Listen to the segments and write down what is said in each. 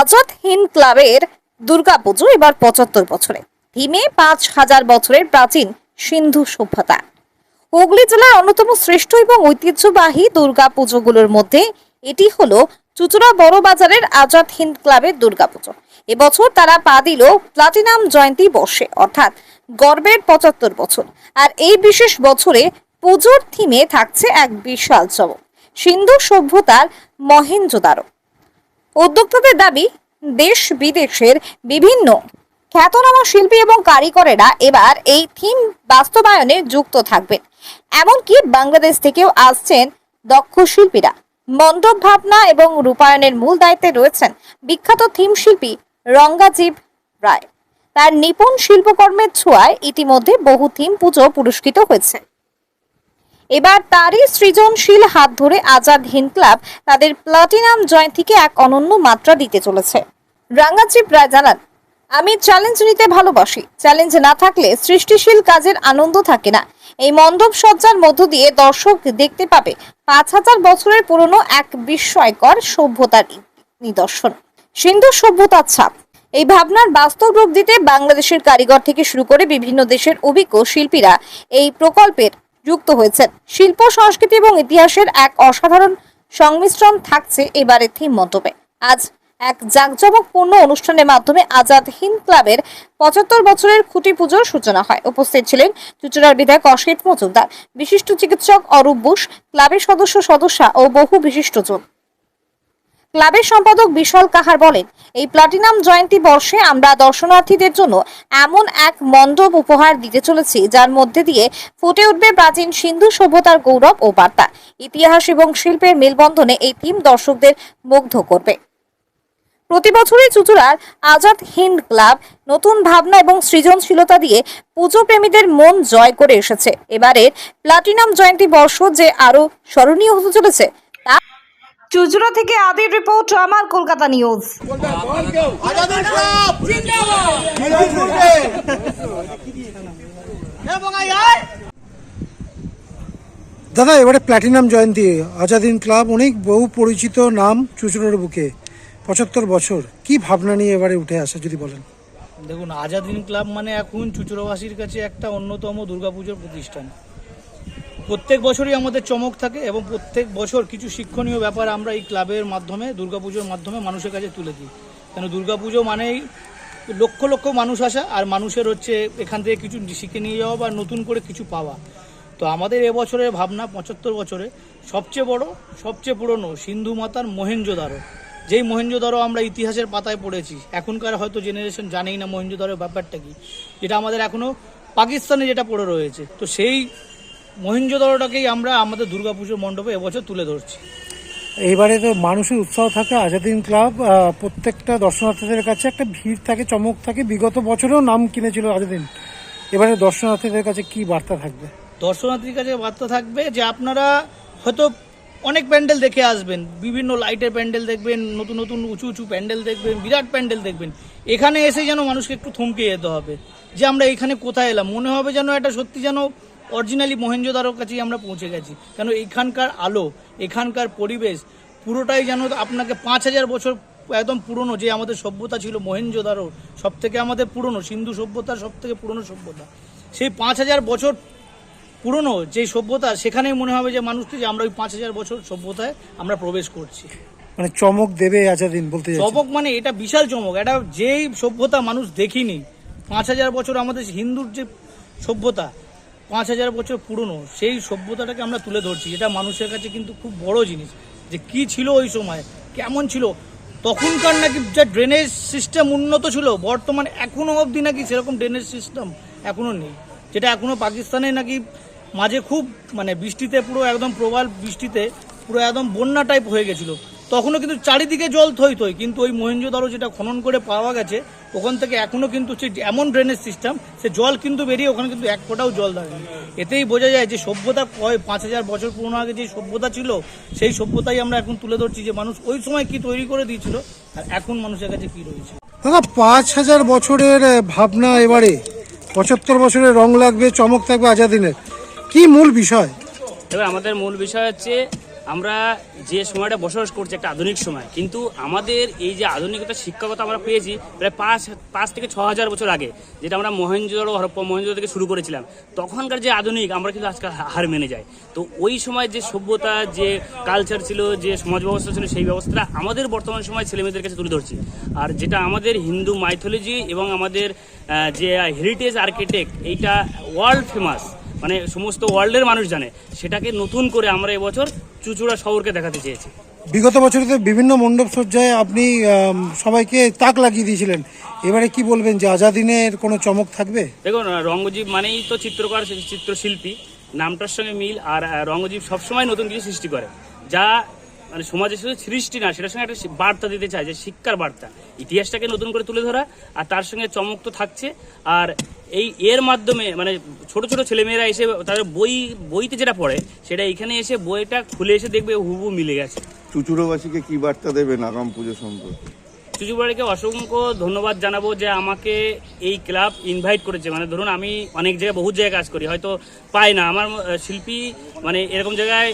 আজাদ হিন্দ ক্লাবের দুর্গাপুজো এবার পঁচাত্তর বছরে। থিমে পাঁচ হাজার বছরের প্রাচীন সিন্ধু সভ্যতা। হুগলি জেলার অন্যতম শ্রেষ্ঠ এবং ঐতিহ্যবাহী দুর্গাপুজোগুলোর মধ্যে এটি হলো চুচুড়া বড় বাজারের আজাদ হিন্দ ক্লাবের দুর্গাপুজো। এবছর তারা পা দিল প্লাটিনাম জয়ন্তী বর্ষে, অর্থাৎ গর্বের পঁচাত্তর বছর। আর এই বিশেষ বছরে পুজোর থিমে থাকছে এক বিশাল চমক। সিন্ধু সভ্যতার মহেঞ্জোদারো উদ্যোক্তাদের দাবি, দেশ বিদেশের বিভিন্ন খ্যাতনামা শিল্পী এবং কারিগরেরা এবার এই থিম বাস্তবায়নে যুক্ত থাকবেন। এমনকি বাংলাদেশ থেকেও আসছেন দক্ষ শিল্পীরা। মণ্ডপ ভাবনা এবং রূপায়ণের মূল দায়িত্বে রয়েছেন বিখ্যাত থিম শিল্পী রঙ্গাজীব রায়। তার নিপুণ শিল্পকর্মের ছোঁয়ায় ইতিমধ্যে বহু থিম পুজো পুরস্কৃত হয়েছে। এবার তারই সৃজনশীল হাত ধরে আজাদ হিন্দ ক্লাব তাদের প্লাটিনাম জয়ন্তীকে এক অনন্য মাত্রা দিতে চলেছে। রাঙ্গাজিব রায় জানান, আমি চ্যালেঞ্জ নিতে ভালোবাসি। চ্যালেঞ্জ না থাকলে সৃষ্টিশীল কাজের আনন্দ থাকে না। এই মণ্ডপ সজ্জার মধ্য দিয়ে দর্শক দেখতে পাবে পাঁচ হাজার বছরের পুরনো এক বিস্ময়কর সভ্যতার নিদর্শন। সিন্ধু সভ্যতার ছাপ। এই ভাবনার বাস্তব রূপ দিতে বাংলাদেশের কারিগর থেকে শুরু করে বিভিন্ন দেশের অভিজ্ঞ শিল্পীরা এই প্রকল্পের যুক্ত হয়েছেন। শিল্প, সংস্কৃতি এবং ইতিহাসের এক অসাধারণ সংমিশ্রণ থাকছে এবারে থিম মণ্ডপে। আজ এক জাঁকজমকপূর্ণ অনুষ্ঠানের মাধ্যমে আজাদ হিন্দ ক্লাবের পঁচাত্তর বছরের খুঁটি পুজোর সূচনা হয়। উপস্থিত ছিলেন চুচুড়ার বিধায়ক অসিত মজুমদার, বিশিষ্ট চিকিৎসক অরূপ বুস, ক্লাবের সদস্য সদস্যা ও বহু বিশিষ্টজন ক্লাবের সম্পাদক বিশাল কাহার বলেন, এই প্লাটিনাম জয়ন্তী বর্ষে আমরা দর্শনার্থীদের জন্য এমন এক মণ্ডপ উপহার দিতে চলেছি, যার মধ্যে দিয়ে ফুটে উঠবে প্রাচীন সিন্ধু সভ্যতার গৌরব ও বার্তা। ইতিহাস এবং শিল্পের মেলবন্ধনে এই থিম দর্শকদের মুগ্ধ করবে। প্রতি বছরই চুচুড়ার আজাদ হিন্দ ক্লাব নতুন ভাবনা এবং সৃজনশীলতা দিয়ে পুজো প্রেমীদের মন জয় করে এসেছে। এবারের প্লাটিনাম জয়ন্তী বর্ষ যে আরও স্মরণীয় হতে চলেছে চুচুড়া থেকে আদির রিপোর্ট আমার কলকাতা নিউজ। দাদা এবারে প্ল্যাটিনাম জয়ন্তী আজাদিন ক্লাব অনেক বহু পরিচিত নাম চুচুড়োর বুকে পঁচাত্তর বছর। কি ভাবনা নিয়ে এবারে উঠে আসে যদি বলেন? দেখুন আজাদিন ক্লাব মানে এখন চুচুড়াবাসীর কাছে একটা অন্যতম দুর্গাপুজোর প্রতিষ্ঠান। প্রত্যেক বছরই আমাদের চমক থাকে এবং প্রত্যেক বছর কিছু শিক্ষণীয় ব্যাপার আমরা এই ক্লাবের মাধ্যমে, দুর্গাপুজোর মাধ্যমে মানুষের কাছে তুলে দিই। কেন দুর্গাপুজো মানেই লক্ষ লক্ষ মানুষ আসা আর মানুষের হচ্ছে এখান থেকে কিছু শিখে নিয়ে যাওয়া বা নতুন করে কিছু পাওয়া। তো আমাদের এবছরের ভাবনা পঁচাত্তর বছরে সবচেয়ে বড়, সবচেয়ে পুরনো সিন্ধু মাতার মহেঞ্জোদারো যেই মহেঞ্জোদারো আমরা ইতিহাসের পাতায় পড়েছি, এখনকার হয়তো জেনারেশন জানেই না মহেঞ্জোদারোর ব্যাপারটা কি। যেটা আমাদের এখনও পাকিস্তানে যেটা পড়ে রয়েছে। তো সেই মহেঞ্জোদারোটাকেই আমরা আমাদের দুর্গাপুজোর মণ্ডপে এবছর তুলে ধরছি। এইবারে তো মানুষের উৎসাহ থাকে আজাদিন ক্লাব প্রত্যেকটা দর্শনার্থীদের কাছে একটা ভিড় থাকে চমক থাকে। বিগত বছরেও নাম কিনেছিল আজাদিন। এবারে দর্শনার্থীদের কাছে কি বার্তা থাকবে? দর্শনার্থীর কাছে বার্তা থাকবে যে আপনারা হয়তো অনেক প্যান্ডেল দেখে আসবেন বিভিন্ন লাইটের প্যান্ডেল দেখবেন নতুন নতুন উঁচু উঁচু প্যান্ডেল দেখবেন বিরাট প্যান্ডেল দেখবেন। এখানে এসে যেন মানুষকে একটু থমকে যেতে হবে যে আমরা এখানে কোথায় এলাম। মনে হবে যেন এটা সত্যি যেন অরিজিনালি মহেঞ্জোদারোর কাছেই আমরা পৌঁছে গেছি। কেন এখানকার আলো এখানকার পরিবেশ পুরোটাই যেন আপনাকে পাঁচ হাজার বছর একদম পুরনো যে আমাদের সভ্যতা ছিল মহেঞ্জোদারো সব থেকে আমাদের পুরনো সিন্ধু সভ্যতার সব থেকে পুরনো সভ্যতা। সেই পাঁচ হাজার বছর পুরনো যে সভ্যতা সেখানেই মনে হবে যে মানুষকে যে আমরা ওই পাঁচ হাজার বছর সভ্যতায় আমরা প্রবেশ করছি। মানে চমক দেবে আজাদিন বলতে চমক মানে এটা বিশাল চমক এটা যেই সভ্যতা মানুষ দেখিনি পাঁচ হাজার বছর আমাদের হিন্দুর যে সভ্যতা পাঁচ হাজার বছর পুরনো, সেই সভ্যতাটাকে আমরা তুলে ধরছি। এটা মানুষের কাছে কিন্তু খুব বড় জিনিস যে কি ছিল ওই সময়, কেমন ছিল। তখনকার নাকি যে ড্রেনেজ সিস্টেম উন্নত ছিল, বর্তমানে এখনও অবধি নাকি সেরকম ড্রেনেজ সিস্টেম এখনও নেই। যেটা এখনও পাকিস্তানে নাকি মাঝে খুব মানে বৃষ্টিতে পুরো একদম প্রবল বৃষ্টিতে পুরো একদম বন্যা টাইপ হয়ে গেছিল। তখনও কিন্তু চারিদিকে জল থই থই কিন্তু ওই মহেঞ্জোদারো যেটা খনন করে পাওয়া গেছে ওখান থেকে এখনও কিন্তু সে এমন ড্রেনেজ সিস্টেম সে জল কিন্তু বেরিয়ে ওখানে কিন্তু এক ফোঁটাও জল দাঁড়ায়নি এতেই বোঝা যায় যে সভ্যতা কয় পাঁচ হাজার বছর পুরনো আগে যে সভ্যতা ছিল সেই সভ্যতাই আমরা এখন তুলে ধরছি যে মানুষ ওই সময় কি তৈরি করে দিয়েছিল আর এখন মানুষের কাছে কি রয়েছে। দাদা পাঁচ হাজার বছরের ভাবনা এবারে পঁচাত্তর বছরের রং লাগবে চমক থাকবে আজাদিনের। কি মূল বিষয়? এবার আমাদের মূল বিষয় হচ্ছে আমরা যে সময়টা বসবাস করছি একটা আধুনিক সময়, কিন্তু আমাদের এই যে আধুনিকতা শিক্ষাগত আমরা পেয়েছি প্রায় পাঁচ পাঁচ থেকে ছ হাজার বছর আগে, যেটা আমরা মহেঞ্জোদারো হরপ্পা, মহেন্দ্র থেকে শুরু করেছিলাম। তখনকার যে আধুনিক, আমরা কিন্তু আজকাল হার মেনে যাই। তো ওই সময় যে সভ্যতা, যে কালচার ছিল, যে সমাজ ব্যবস্থা ছিল, সেই ব্যবস্থাটা আমাদের বর্তমান সময় ছেলেমেয়েদের কাছে তুলে ধরছি। আর যেটা আমাদের হিন্দু মাইথোলজি এবং আমাদের যে হেরিটেজ আর্কিটেক্ট এইটা ওয়ার্ল্ড ফেমাস মানে সমস্ত ওয়ার্ল্ডের মানুষ জানে সেটাকে নতুন করে আমরা এবছর চুচুড়া শহরকে দেখাতে চেয়েছি। বিগত বছরে তো বিভিন্ন মণ্ডপ সজ্জায় আপনি সবাইকে তাক লাগিয়ে দিয়েছিলেন। এবারে কি বলবেন যে আজাদিনের কোনো চমক থাকবে? দেখুন রঙ্গজীব মানেই তো চিত্রকর চিত্রশিল্পী। নামটার সঙ্গে মিল আর রঙ্গজীব সবসময় নতুন কিছু সৃষ্টি করে। যা মানে সমাজে শুধু সৃষ্টি না সেটার সঙ্গে একটা বার্তা দিতে চায় যে শিক্ষার বার্তা। ইতিহাসটাকে নতুন করে তুলে ধরা আর তার সঙ্গে চমক তো থাকছে। আর এই এর মাধ্যমে মানে ছোট ছোট ছেলেমেয়েরা এসে তাদের বই বইতে যেটা পড়ে সেটা এখানে এসে বইটা খুলে এসে দেখবে হুবু মিলে গেছে। চুচুড়োবাসীকে কি বার্তা দেবেন আগাম পুজো সম্পর্কে? চুচুবাড়িকে অসংখ্য ধন্যবাদ জানাব যে আমাকে এই ক্লাব ইনভাইট করেছে। মানে ধরুন আমি অনেক জায়গায় বহু জায়গায় কাজ করি হয়তো পাই না। আমার শিল্পী মানে এরকম জায়গায়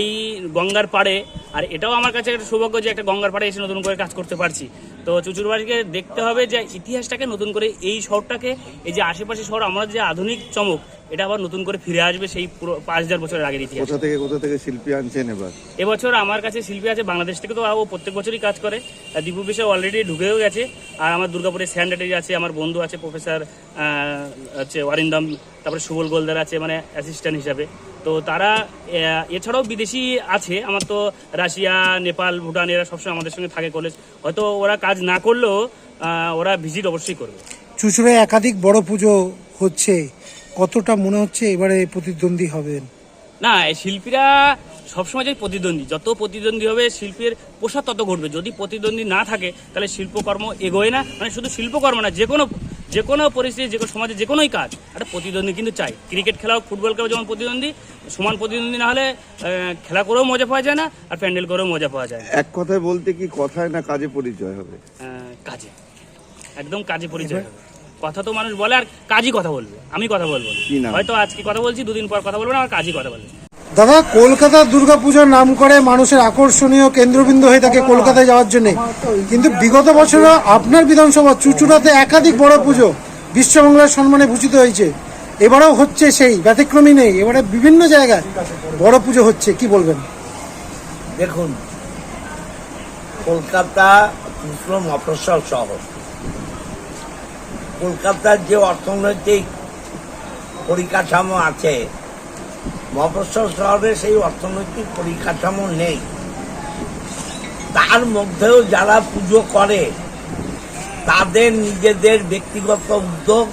এই গঙ্গার পাড়ে আর এটাও আমার কাছে একটা সৌভাগ্য যে একটা গঙ্গার পাড়ে এসে নতুন করে কাজ করতে পারছি। তো চুচুরবাড়িকে দেখতে হবে যে ইতিহাসটাকে নতুন করে এই শহরটাকে এই যে আশেপাশে শহর আমরা যে আধুনিক চমক এটা আবার নতুন করে ফিরে আসবে সেই পুরো পাঁচ হাজার বছরের আগের ইতিহাস। কোথা থেকে কোথা থেকে শিল্পী আনছেন এবার? এবছর আমার কাছে শিল্পী আছে বাংলাদেশ থেকে তো ও প্রত্যেক বছরই কাজ করে। দীপু বিষয় অলরেডি ঢুকেও গেছে। আর আমার দুর্গাপুরের স্যান্ডাটেজ আছে আমার বন্ধু আছে প্রফেসর হচ্ছে অরিন্দম তারপরে সুবল গোলদার আছে মানে অ্যাসিস্ট্যান্ট হিসাবে। তো তারা এছাড়াও বিদেশি আছে। আমার তো রাশিয়া নেপাল ভুটান এরা সবসময় আমাদের সঙ্গে থাকে কলেজ হয়তো ওরা কাজ না করলেও ওরা ভিজিট অবশ্যই করবে। চুচুড়ায় একাধিক বড় পুজো হচ্ছে। কতটা মনে হচ্ছে এবারে প্রতিদ্বন্দ্বী হবেন? না এই শিল্পীরা সবসময় যে প্রতিদ্বন্দ্বী যত প্রতিদ্বন্দ্বী হবে শিল্পের পোশাক তত ঘটবে। যদি প্রতিদ্বন্দ্বী না থাকে তাহলে শিল্পকর্ম এগোয় না। মানে শুধু শিল্পকর্ম না যে কোনো যে কোনো পরিস্থিতি যে কোনো সমাজে যে কোনোই কাজ একটা প্রতিদ্বন্দ্বী কিন্তু চাই। ক্রিকেট খেলা হোক ফুটবল খেলাও যেমন প্রতিদ্বন্দ্বী সমান প্রতিদ্বন্দ্বী না হলে খেলা করেও মজা পাওয়া যায় না আর প্যান্ডেল করেও মজা পাওয়া যায় না। এক কথায় বলতে কি কথায় না কাজে পরিচয় হবে? আহ, কাজে। একদম কাজে পরিচয় হবে। কথা তো মানুষ বলে আর কাজই কথা বলবে। আমি কথা বলব না। কি? হয়তো আজকে কথা বলছি দুদিন পর কথা বলব না আর কাজই কথা বলবে। দাদা, কলকাতার দুর্গাপূজার নাম করে মানুষের আকর্ষণীয় কেন্দ্রবিন্দু হয়ে থাকে কলকাতায় যাওয়ার জন্য। কিন্তু বিগত বছরে আপনার বিধানসভা চুচুড়াতে একাধিক বড় পুজো বিশ্ববাংলার সম্মানে ভূষিত হয়েছে। এবারেও হচ্ছে সেই, ব্যতিক্রমী নেই। এবারে বিভিন্ন জায়গায় বড় পুজো হচ্ছে। কি বলবেন? দেখুন, কলকাতা কৃষ্ণ মফস্বল শহর। কলকাতার যে অর্থনৈতিক পরিকাঠামো আছে মফস্বল শহরে সেই অর্থনৈতিক পরিকাঠামো নেই। তার মধ্যেও যারা পুজো করে, তাদের নিজেদের ব্যক্তিগত উদ্যোগ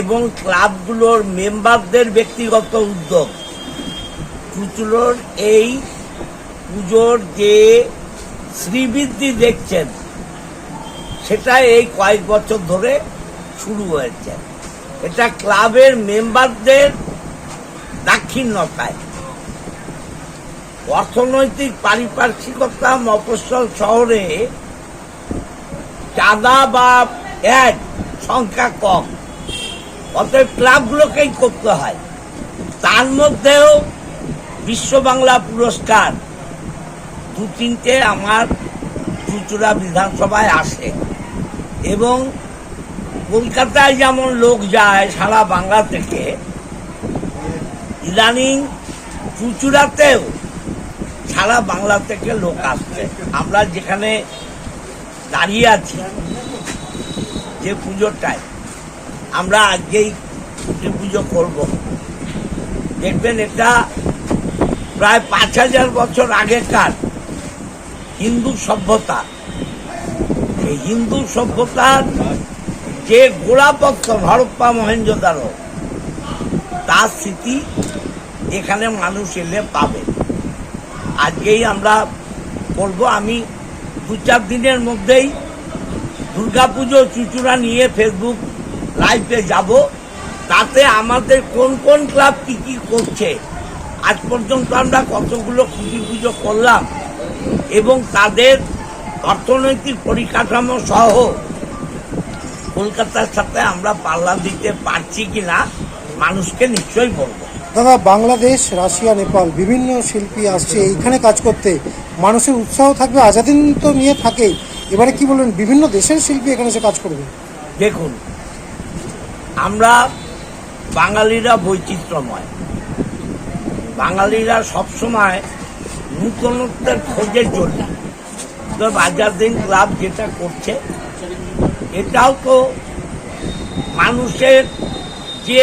এবং ক্লাবগুলোর মেম্বারদের ব্যক্তিগত উদ্যোগ। চুচুড়োর এই পুজোর যে শ্রীবৃদ্ধি দেখছেন, সেটা এই কয়েক বছর ধরে শুরু হয়েছে। এটা ক্লাবের মেম্বারদের দাক্ষিণ্যতায় অর্থনৈতিক পারিপার্শ্বিকতা মফস্বল শহরে চাঁদা বা অ্যাড সংখ্যা কম। অতএব ক্লাবগুলোকেই করতে হয়। তার মধ্যেও বিশ্ব বাংলা পুরস্কার দু তিনটে আমার চুচুড়া বিধানসভায় আসে এবং কলকাতায় যেমন লোক যায় সারা বাংলা থেকে ইদানিং চুচুড়াতেও সারা বাংলা থেকে লোক আসছে। আমরা যেখানে দাঁড়িয়ে আছি, যে পুজোটায় আমরা আজকেই পুজো করব। দেখবেন এটা প্রায় পাঁচ হাজার বছর আগেকার হিন্দু সভ্যতা। এই হিন্দু সভ্যতার যে গোড়াপত্তন হরপ্পা মহেঞ্জোদারো তার স্মৃতি এখানে মানুষ এলে পাবে। আজকেই আমরা করব আমি দু চার দিনের মধ্যেই দুর্গাপুজো চুচুড়া নিয়ে ফেসবুক লাইভে যাব। তাতে আমাদের কোন কোন ক্লাব কি কি করছে, আজ পর্যন্ত আমরা কতগুলো খুঁটি পুজো করলাম এবং তাদের অর্থনৈতিক পরিকাঠামো সহ কলকাতার সাথে আমরা পাল্লা দিতে পারছি কিনা, মানুষকে নিশ্চয়ই বলব। দাদা, বাংলাদেশ, রাশিয়া, নেপাল, বিভিন্ন শিল্পী আসছে এইখানে কাজ করতে। মানুষের উৎসাহ থাকবে, আজাদিন তো নিয়ে থাকে। এবারে কি বলবেন, বিভিন্ন দেশের শিল্পী এখানে এসে কাজ করবে? দেখুন, আমরা বাঙালিরা বৈচিত্র্যময়। বাঙালিরা সবসময় নূতনত্বের খোঁজে চলি তো বাজারদিন ক্লাব যেটা করছে, এটাও তো মানুষের যে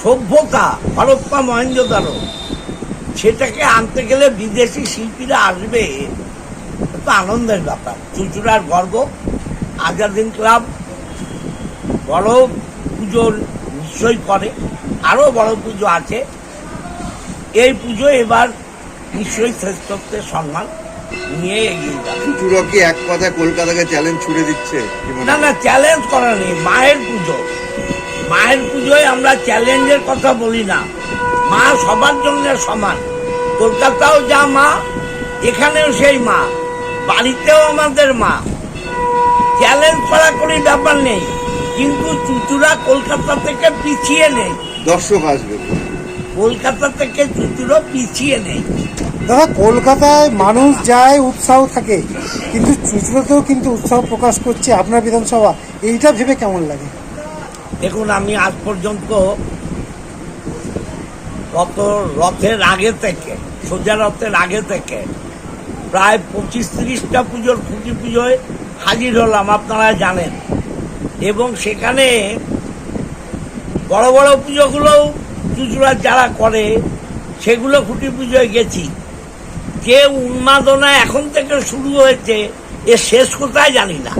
সভ্যতা হরপ্পা মহেঞ্জোদারো সেটাকে আনতে গেলে বিদেশি শিল্পীরা আসবে। তো আনন্দের ব্যাপার। চুচুড়ার গর্ব আজাদিন ক্লাব বড় পুজো নিশ্চয়ই করে আরও বড় পুজো আছে। এই পুজো এবার নিশ্চয়ই শ্রেষ্ঠত্বের সম্মান নিয়ে এগিয়ে যাবে। চুচুড়া কি এক কথায় কলকাতাকে চ্যালেঞ্জ ছুড়ে দিচ্ছে? না না চ্যালেঞ্জ করা নেই মায়ের পুজো। মায়ের পুজোয় আমরা চ্যালেঞ্জের কথা বলি না। মা সবার জন্য সমান। কলকাতাও যা মা এখানেও সেই মা বাড়িতেও আমাদের মা। চ্যালেঞ্জ করা করি ব্যাপার নেই কিন্তু চুচুড়া কলকাতা থেকে পিছিয়ে নেই। দর্শক আসবে। কলকাতা থেকে চুচুড়ো পিছিয়ে নেই। দাদা কলকাতায় মানুষ যায় উৎসাহ থাকে কিন্তু চুচড়োতেও কিন্তু উৎসাহ প্রকাশ করছে আপনার বিধানসভা। এইটা ভেবে কেমন লাগে? দেখুন, আমি আজ পর্যন্ত গত রথের আগে থেকে, সোজা রথের আগে থেকে প্রায় পঁচিশ তিরিশটা পুজোর খুঁটি পুজোয় হাজির হলাম, আপনারা জানেন। এবং সেখানে বড় বড় পুজোগুলোও চুচুড়া যারা করে, সেগুলো খুঁটি পুজোয় গেছি। যে উন্মাদনা এখন থেকে শুরু হয়েছে, এ শেষ কোথায় জানি না।